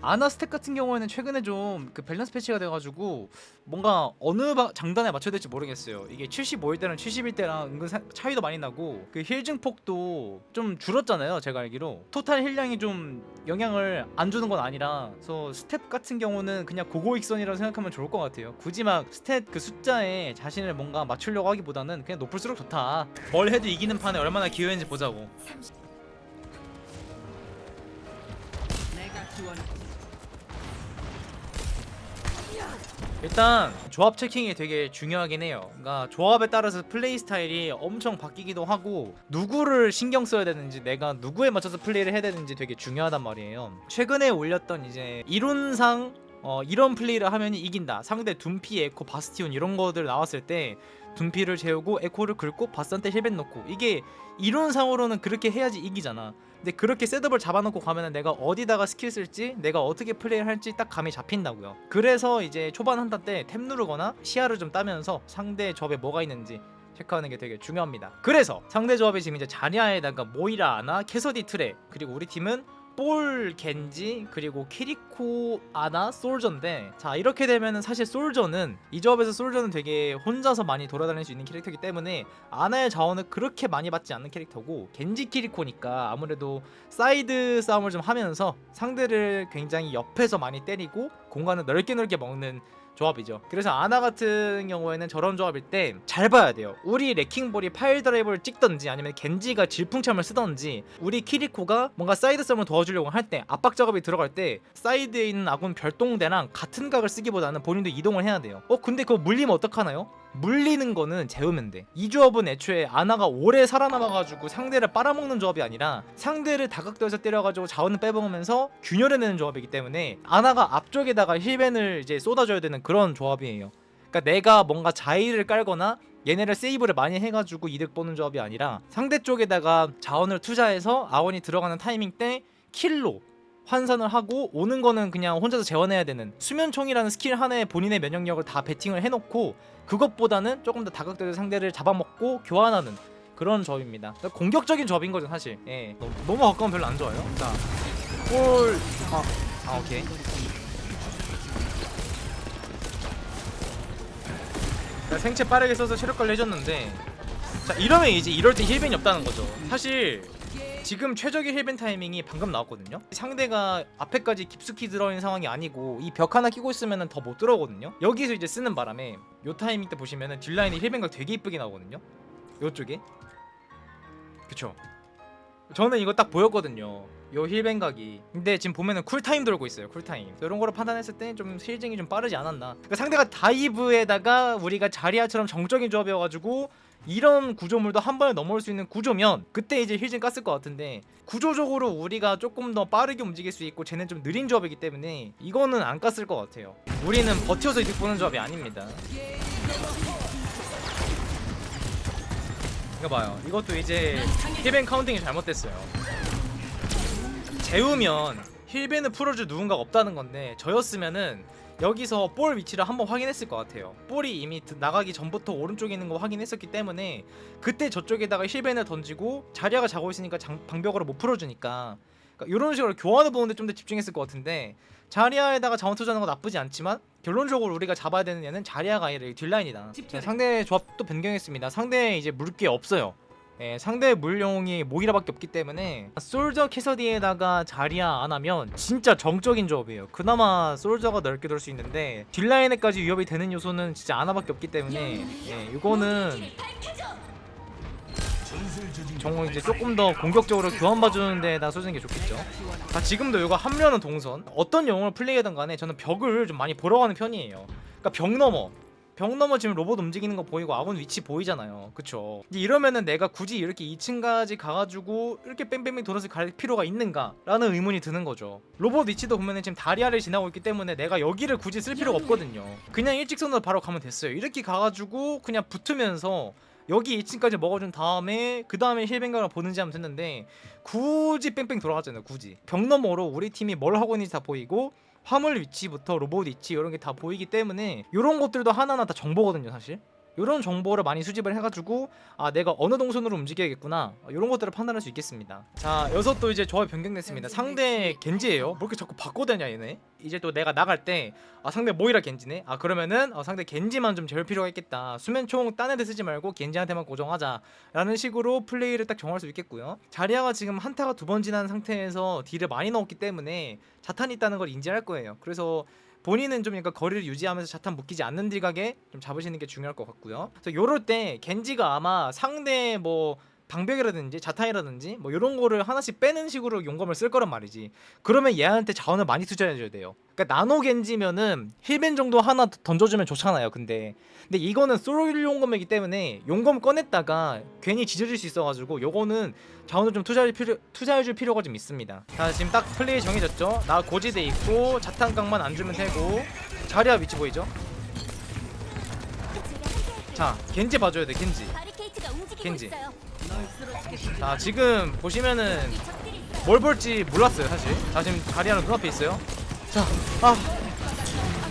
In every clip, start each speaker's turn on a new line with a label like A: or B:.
A: 아나 스택 같은 경우에는 최근에 좀 그 밸런스 패치가 돼가지고 뭔가 어느 바- 장단에 맞춰야 될지 모르겠어요. 이게 75일 때랑 71 때랑 은근 사- 차이도 많이 나고 그 힐 증폭도 좀 줄었잖아요. 제가 알기로 토탈 힐량이 좀 영향을 안 주는 건 아니라 그래서 스텝 같은 경우는 그냥 고고익선이라고 생각하면 좋을 것 같아요. 굳이 막 스탯 그 숫자에 자신을 뭔가 맞추려고 하기보다는 그냥 높을수록 좋다. 뭘 해도 이기는 판에 얼마나 기회인지 보자고.
B: 내가 지원.
A: 일단 조합 체킹이 되게 중요하긴 해요. 그러니까 조합에 따라서 플레이 스타일이 엄청 바뀌기도 하고 누구를 신경 써야 되는지 내가 누구에 맞춰서 플레이를 해야 되는지 되게 중요하단 말이에요. 최근에 올렸던 이제 이론상 어, 이런 플레이를 하면 이긴다. 상대 둠피, 에코, 바스티온 이런 거들 나왔을 때 둠피를 재우고 에코를 긁고 바스한테 힐벤 넣고 이게 이론상으로는 그렇게 해야지 이기잖아. 근데 그렇게 셋업을 잡아놓고 가면은 내가 어디다가 스킬 쓸지 내가 어떻게 플레이를 할지 딱 감이 잡힌다고요 그래서 이제 초반 한타 때 탭 누르거나 시야를 좀 따면서 상대 조합에 뭐가 있는지 체크하는 게 되게 중요합니다 그래서 상대 조합이 지금 이제 자리아에다가 모이라 아나 캐서디 트레 그리고 우리 팀은 볼 겐지 그리고 키리코 아나 솔저인데 자 이렇게 되면은 사실 솔저는 이 조합에서 솔저는 되게 혼자서 많이 돌아다닐 수 있는 캐릭터이기 때문에 아나의 자원을 그렇게 많이 받지 않는 캐릭터고 겐지 키리코니까 아무래도 사이드 싸움을 좀 하면서 상대를 굉장히 옆에서 많이 때리고 공간을 넓게 넓게 먹는 조합이죠. 그래서 아나 같은 경우에는 저런 조합일 때 잘 봐야 돼요. 우리 레킹볼이 파일 드라이브를 찍던지 아니면 겐지가 질풍참을 쓰던지 우리 키리코가 뭔가 사이드 싸움을 도와주려고 할 때 압박 작업이 들어갈 때 사이드에 있는 아군 별동대랑 같은 각을 쓰기보다는 본인도 이동을 해야 돼요. 어 근데 그거 물리면 어떡하나요? 물리는 거는 재우면 돼. 이 조합은 애초에 아나가 오래 살아남아가지고 상대를 빨아먹는 조합이 아니라 상대를 다각도에서 때려가지고 자원을 빼먹으면서 균열해내는 조합이기 때문에 아나가 앞쪽에다가 힐벤을 이제 쏟아줘야 되는 그런 조합이에요. 그러니까 내가 뭔가 자의를 깔거나 얘네를 세이브를 많이 해가지고 이득 보는 조합이 아니라 상대 쪽에다가 자원을 투자해서 아원이 들어가는 타이밍 때 킬로 환산을 하고 오는 거는 그냥 혼자서 재워내야 되는 수면총이라는 스킬 하나에 본인의 면역력을 다 베팅을 해놓고 그것보다는 조금 더 다각도에서 상대를 잡아먹고 교환하는 그런 조합입니다. 그러니까 공격적인 조합인 거죠 사실. 예. 너무, 너무 가까우면 별로 안 좋아요. 자, 골. 아, 아 오케이. 자, 생체 빠르게 써서 체력 관리 해줬는데 자 이러면 이제 이럴 때 힐벤이 없다는 거죠. 사실 지금 최적의 힐벤 타이밍이 방금 나왔거든요. 상대가 앞에까지 깊숙이 들어있는 상황이 아니고 이 벽 하나 끼고 있으면 더 못 들어오거든요. 여기서 이제 쓰는 바람에 요 타이밍 때 보시면은 딜라인이 힐벤각 되게 이쁘게 나오거든요. 요쪽에 그쵸. 저는 이거 딱 보였거든요. 요 힐벤각이. 근데 지금 보면은 쿨타임 돌고 있어요. 쿨타임. 이런 거로 판단했을 때 좀 힐쟁이 좀 빠르지 않았나. 그러니까 상대가 다이브에다가 우리가 자리아처럼 정적인 조합이어가지고 이런 구조물도 한 번에 넘어올 수 있는 구조면 그때 이제 힐진 깠을 것 같은데 구조적으로 우리가 조금 더 빠르게 움직일 수 있고 쟤는 좀 느린 조합이기 때문에 이거는 안 깠을 것 같아요. 우리는 버텨서 이득 보는 조합이 아닙니다. 이거 봐요. 이것도 이제 힐벤 카운팅이 잘못됐어요. 재우면 힐벤을 풀어줄 누군가가 없다는 건데 저였으면은 여기서 볼 위치를 한번 확인했을 것 같아요. 볼이 이미 드- 나가기 전부터 오른쪽에 있는 거 확인했었기 때문에 그때 저쪽에다가 힐벤을 던지고 자리아가 자고 있으니까 장- 방벽으로 못 풀어주니까 그러니까 이런 식으로 교환을 보는데 좀 더 집중했을 것 같은데 자리아에다가 자원 투자하는 건 나쁘지 않지만 결론적으로 우리가 잡아야 되는 얘는 자리아가 아니라 이 딜라인이다. 자, 상대 조합도 변경했습니다. 상대 이제 물게 없어요. 예, 상대 물용이 모이라밖에 없기 때문에 솔저 캐서디에다가 자리아 안 하면 진짜 정적인 조합이에요. 그나마 솔저가 넓게 돌 수 있는데 딜라인에까지 위협이 되는 요소는 진짜 아나밖에 없기 때문에 예, 이거는 정말 이제 조금 더 공격적으로 교환 봐주는 데다 쏘는 게 좋겠죠. 자 지금도 이거 합류하는 동선 어떤 영웅을 플레이하든 간에 저는 벽을 좀 많이 보러 가는 편이에요. 그러니까 벽 넘어 벽 넘어 지금 로봇 움직이는 거 보이고 아군 위치 보이잖아요. 그쵸? 이러면은 내가 굳이 이렇게 2층까지 가가지고 이렇게 뺑뺑뺑 돌아서 갈 필요가 있는가 라는 의문이 드는 거죠. 로봇 위치도 보면은 지금 다리아를 지나고 있기 때문에 내가 여기를 굳이 쓸 필요가 없거든요. 그냥 일직선으로 바로 가면 됐어요. 이렇게 가가지고 그냥 붙으면서 여기 2층까지 먹어준 다음에 그 다음에 힐뱅각을 보는지 하면 됐는데 굳이 뺑뺑 돌아갔잖아요. 굳이 벽 너머로 우리 팀이 뭘 하고 있는지 다 보이고 화물 위치부터 로봇 위치 이런 게 다 보이기 때문에 이런 것들도 하나하나 다 정보거든요 사실 이런 정보를 많이 수집을 해가지고 아 내가 어느 동선으로 움직여야겠구나 이런 것들을 판단할 수 있겠습니다. 자 여기서 또 이제 조합이 변경됐습니다. 상대 겐지예요. 뭐 이렇게 자꾸 바꿔대냐 얘네? 이제 또 내가 나갈 때 아 상대 모이라 겐지네? 아 그러면은 어, 상대 겐지만 좀 재울 필요가 있겠다. 수면총 딴 애들 쓰지 말고 겐지한테만 고정하자. 라는 식으로 플레이를 딱 정할 수 있겠고요. 자리아가 지금 한타가 두 번 지난 상태에서 딜을 많이 넣었기 때문에 자탄이 있다는 걸 인지할 거예요. 그래서 본인은 좀 약간 거리를 유지하면서 자탄 묶이지 않는 딜각에 좀 잡으시는 게 중요할 것 같고요. 그래서 요럴 때 겐지가 아마 상대 뭐 방벽이라든지 자탄이라든지 뭐 이런 거를 하나씩 빼는 식으로 용검을 쓸 거란 말이지. 그러면 얘한테 자원을 많이 투자해줘야 돼요. 그러니까 나노 겐지면은 힐벤 정도 하나 던져주면 좋잖아요. 근데 근데 이거는 솔 용검이기 때문에 용검 꺼냈다가 괜히 지져질 수 있어가지고 요거는 자원을 좀 투자할 필요 투자해줄 필요가 좀 있습니다. 자 지금 딱 플레이 정해졌죠. 나 고지대 있고 자탄각만 안 주면 되고 자리야 위치 보이죠? 자 겐지 봐줘야 돼 겐지. 켄지. 자 지금 보시면은. 뭘 볼지 몰랐어요 사실 자 지금 자리아는 눈앞에 있어요 자아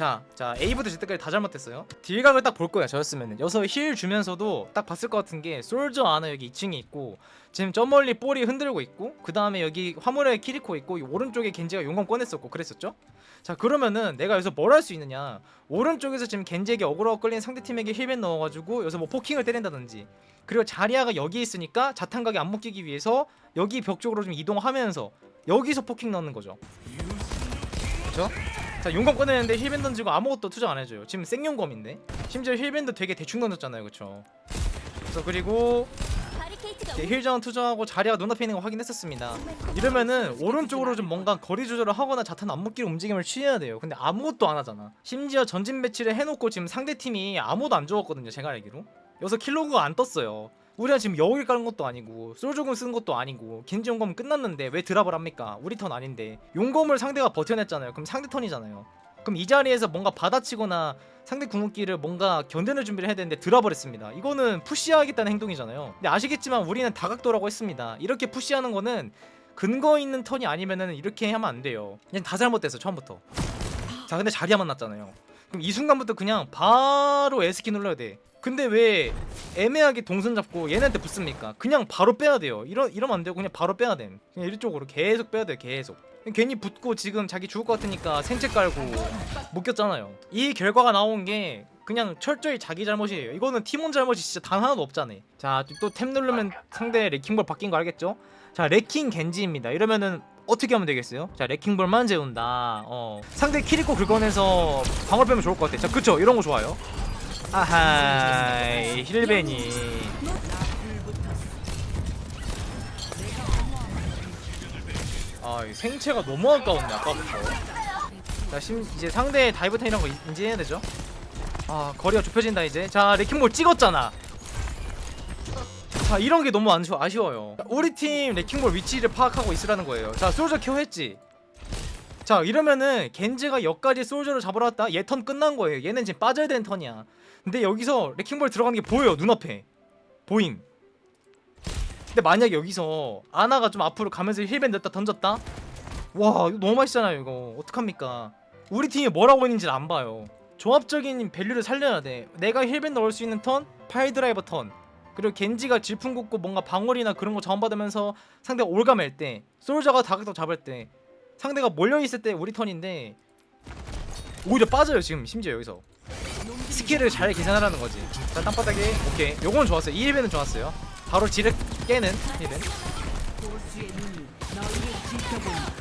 A: 자, 자 A부터 Z까지 다 잘못했어요 딜각을 딱 볼 거야 저였으면은 여기서 힐 주면서도 딱 봤을 것 같은 게 솔저 아나 여기 2층에 있고 지금 저 멀리 볼이 흔들고 있고 그 다음에 여기 화물에 키리코 있고 이 오른쪽에 겐지가 용검 꺼냈었고 그랬었죠 자 그러면은 내가 여기서 뭘 할 수 있느냐 오른쪽에서 지금 겐지에게 어그로가 끌린 상대팀에게 힐벤 넣어가지고 여기서 뭐 포킹을 때린다든지 그리고 자리아가 여기 있으니까 자탄각이 안 묶이기 위해서 여기 벽 쪽으로 좀 이동하면서 여기서 포킹 넣는 거죠. 그렇죠? 자 용검 꺼내는데 힐밴 던지고 아무것도 투자 안 해줘요. 지금 생용검인데 심지어 힐밴도 되게 대충 던졌잖아요, 그렇죠? 그래서 그리고 이렇게 힐전 투자하고 자리아가 눈앞에 있는 거 확인했었습니다. 이러면은 오른쪽으로 좀 뭔가 거리 조절을 하거나 자탄 안 묶기로 움직임을 취해야 돼요. 근데 아무것도 안 하잖아. 심지어 전진 배치를 해놓고 지금 상대 팀이 아무도 안 죽었거든요. 제가 알기로. 여기서 킬로그가 안 떴어요. 우리가 지금 여울 깔은 것도 아니고 솔조금 쓴 것도 아니고 겐지 용검 끝났는데 왜 드랍을 합니까? 우리 턴 아닌데 용검을 상대가 버텨냈잖아요. 그럼 상대 턴이잖아요. 그럼 이 자리에서 뭔가 받아치거나 상대 궁극기를 뭔가 견뎌낼 준비를 해야 되는데 드랍을 했습니다. 이거는 푸시하겠다는 행동이잖아요. 근데 아시겠지만 우리는 다각도라고 했습니다. 이렇게 푸시하는 거는 근거 있는 턴이 아니면은 이렇게 하면 안 돼요. 그냥 다 잘못됐어 처음부터. 자 근데 자리야 만 났잖아요. 그럼 이 순간부터 그냥 바로 S키 눌러야 돼. 근데 왜 애매하게 동선 잡고 얘네한테 붙습니까? 그냥 바로 빼야 돼요. 이러 이러면 안 되고 그냥 바로 빼야 돼. 그냥 이쪽으로 계속 빼야 돼요. 계속. 괜히 붙고 지금 자기 죽을 것 같으니까 생체 깔고 묶였잖아요. 이 결과가 나온 게 그냥 철저히 자기 잘못이에요. 이거는 팀원 잘못이 진짜 단 하나도 없잖아. 자, 또 탭 누르면 상대 레킹볼 바뀐 거 알겠죠? 자, 레킹 겐지입니다. 이러면은 어떻게 하면 되겠어요? 자, 레킹볼만 재운다. 어. 상대 키리코 긁어내서 방울 빼면 좋을 것 같아. 자, 그쵸? 이런 거 좋아요. 아하이, 힐베니. 아, 이 생체가 너무 아까웠네, 아까부터. 자, 심, 이제 상대 다이브 타이런 거 인- 인지해야 되죠? 아, 거리가 좁혀진다, 이제. 자, 레킹볼 찍었잖아. 자, 이런 게 너무 아쉬워요. 자, 우리 팀 레킹볼 위치를 파악하고 있으라는 거예요. 자, 솔저 켜 했지. 자, 이러면은 겐지가 여기까지 솔저를 잡으러 왔다? 얘 턴 끝난 거예요. 얘는 지금 빠져야 되는 턴이야. 근데 여기서 레킹볼 들어가는 게 보여요, 눈앞에. 보임. 근데 만약에 여기서 아나가 좀 앞으로 가면서 힐밴 넣다 던졌다? 와 이거 너무 맛있잖아요 이거 어떡합니까 우리 팀이 뭘 하고 있는지를 안 봐요 조합적인 밸류를 살려야 돼 내가 힐밴 넣을 수 있는 턴 파이드라이버 턴 그리고 겐지가 질풍 굽고 뭔가 방울이나 그런 거 자원받으면서 상대가 올가맬 때 솔저가 다각도 잡을 때 상대가 몰려있을 때 우리 턴인데 오히려 빠져요 지금 심지어 여기서. 스킬을 잘 계산하라는 거지. 자 땅바닥에. 오케이. 요건 좋았어요. 이 힐밴은 좋았어요. 바로 지를 깨는 힐밴
B: 보스의 눈이 너희를 지켜본다.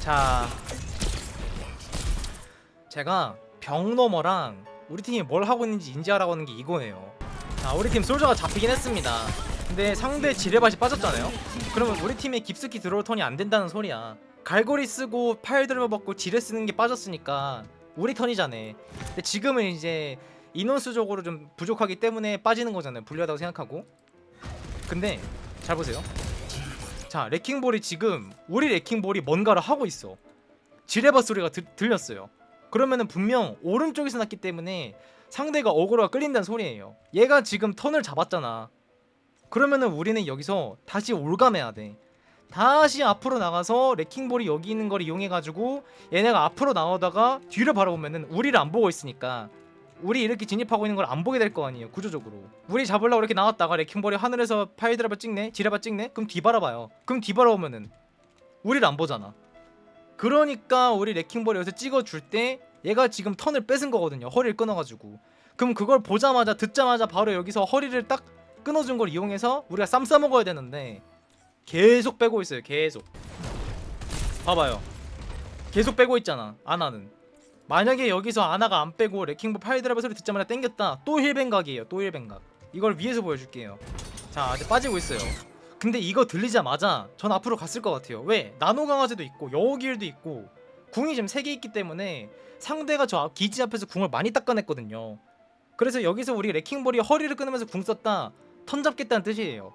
A: 자. 제가 병 너머랑 우리 팀이 뭘 하고 있는지 인지하라고 하는 게 이거예요. 자 우리 팀 솔저가 잡히긴 했습니다. 근데 상대 지뢰밭이 빠졌잖아요. 그러면 우리 팀에 깊숙이 들어올 턴이 안 된다는 소리야. 갈고리 쓰고 파일 들어먹고 지뢰 쓰는 게 빠졌으니까 우리 턴이잖아. 근데 지금은 이제 인원수적으로 좀 부족하기 때문에 빠지는 거잖아요. 불리하다고 생각하고. 근데 잘 보세요. 자 레킹볼이 지금 우리 레킹볼이 뭔가를 하고 있어. 지뢰밭 소리가 들, 들렸어요 그러면은 분명 오른쪽에서 났기 때문에 상대가 어그로가 끌린다는 소리예요. 얘가 지금 턴을 잡았잖아. 그러면은 우리는 여기서 다시 올감해야 돼. 다시 앞으로 나가서 레킹볼이 여기 있는 걸 이용해가지고 얘네가 앞으로 나오다가 뒤를 바라보면은 우리를 안 보고 있으니까 우리 이렇게 진입하고 있는 걸 안 보게 될 거 아니에요 구조적으로. 우리 잡으려고 이렇게 나왔다가 레킹볼이 하늘에서 파이드라바 찍네? 지뢰바 찍네? 그럼 뒤바라봐요. 그럼 뒤바라보면은 우리를 안 보잖아 그러니까 우리 레킹볼이 여기서 찍어줄 때 얘가 지금 턴을 뺏은 거거든요. 허리를 끊어가지고. 그럼 그걸 보자마자 듣자마자 바로 여기서 허리를 딱 끊어준 걸 이용해서 우리가 쌈 싸먹어야 되는데 계속 빼고 있어요 계속. 봐봐요. 계속 빼고 있잖아 아나는. 만약에 여기서 아나가 안 빼고 레킹볼 파이드라바 소리 듣자마자 땡겼다. 또 힐뱅각이에요 또 힐뱅각. 이걸 위에서 보여줄게요. 자 아직 빠지고 있어요 근데 이거 들리자마자 전 앞으로 갔을 것 같아요. 왜? 나노 강화제도 있고 여우길도 있고 궁이 지금 3개 있기 때문에 상대가 저 앞- 기지 앞에서 궁을 많이 닦아냈거든요. 그래서 여기서 우리 레킹볼이 허리를 끊으면서 궁 썼다 턴 잡겠다는 뜻이에요.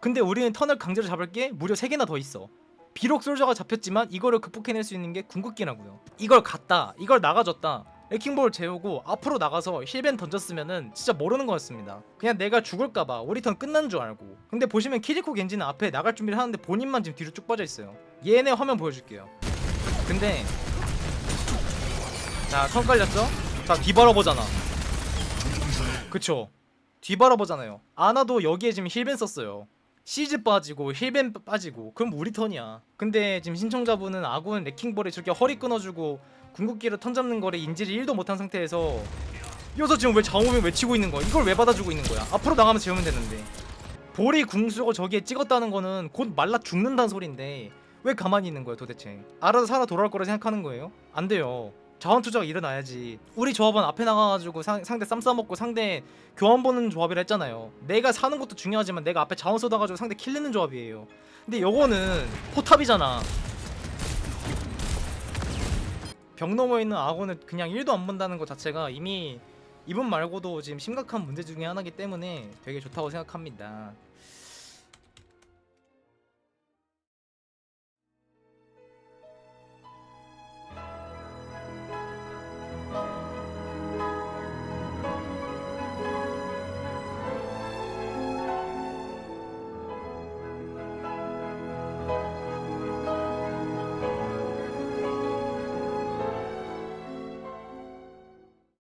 A: 근데 우리는 턴을 강제로 잡을 게 무려 3개나 더 있어. 비록 솔저가 잡혔지만 이거를 극복해낼 수 있는 게 궁극기라고요. 이걸 갔다 이걸 나가줬다 레킹볼 재우고 앞으로 나가서 힐벤 던졌으면은 진짜 모르는 거였습니다. 그냥 내가 죽을까봐 우리 턴 끝난 줄 알고. 근데 보시면 키리코 겐지는 앞에 나갈 준비를 하는데 본인만 지금 뒤로 쭉 빠져 있어요. 얘네 화면 보여줄게요. 근데 자턴 깔렸죠? 자 뒤바라보잖아. 그쵸? 뒤바라보잖아요. 아나도 여기에 지금 힐벤 썼어요 시즈 빠지고 힐벤 빠지고 그럼 우리 턴이야. 근데 지금 신청자분은 아군 레킹볼에 저렇게 허리 끊어주고 궁극기로 턴 잡는 거를 인지를 1도 못한 상태에서 여기서 지금 왜 자오면 외치고 있는 거야? 이걸 왜 받아주고 있는 거야? 앞으로 나가면 재우면 되는데. 볼이 궁수고 저기에 찍었다는 거는 곧 말라 죽는다는 소린데 왜 가만히 있는 거야 도대체? 알아서 살아 돌아올 거라 생각하는 거예요? 안 돼요 자원 투자가 일어나야지. 우리 조합은 앞에 나가가지고 상, 상대 쌈 싸먹고 상대 교환 보는 조합이라 했잖아요. 내가 사는 것도 중요하지만 내가 앞에 자원 쏟아가지고 상대 킬내는 조합이에요. 근데 요거는 포탑이잖아. 벽 넘어 있는 악어는 그냥 1도 안 본다는 것 자체가 이미 이분 말고도 지금 심각한 문제 중에 하나이기 때문에 되게 좋다고 생각합니다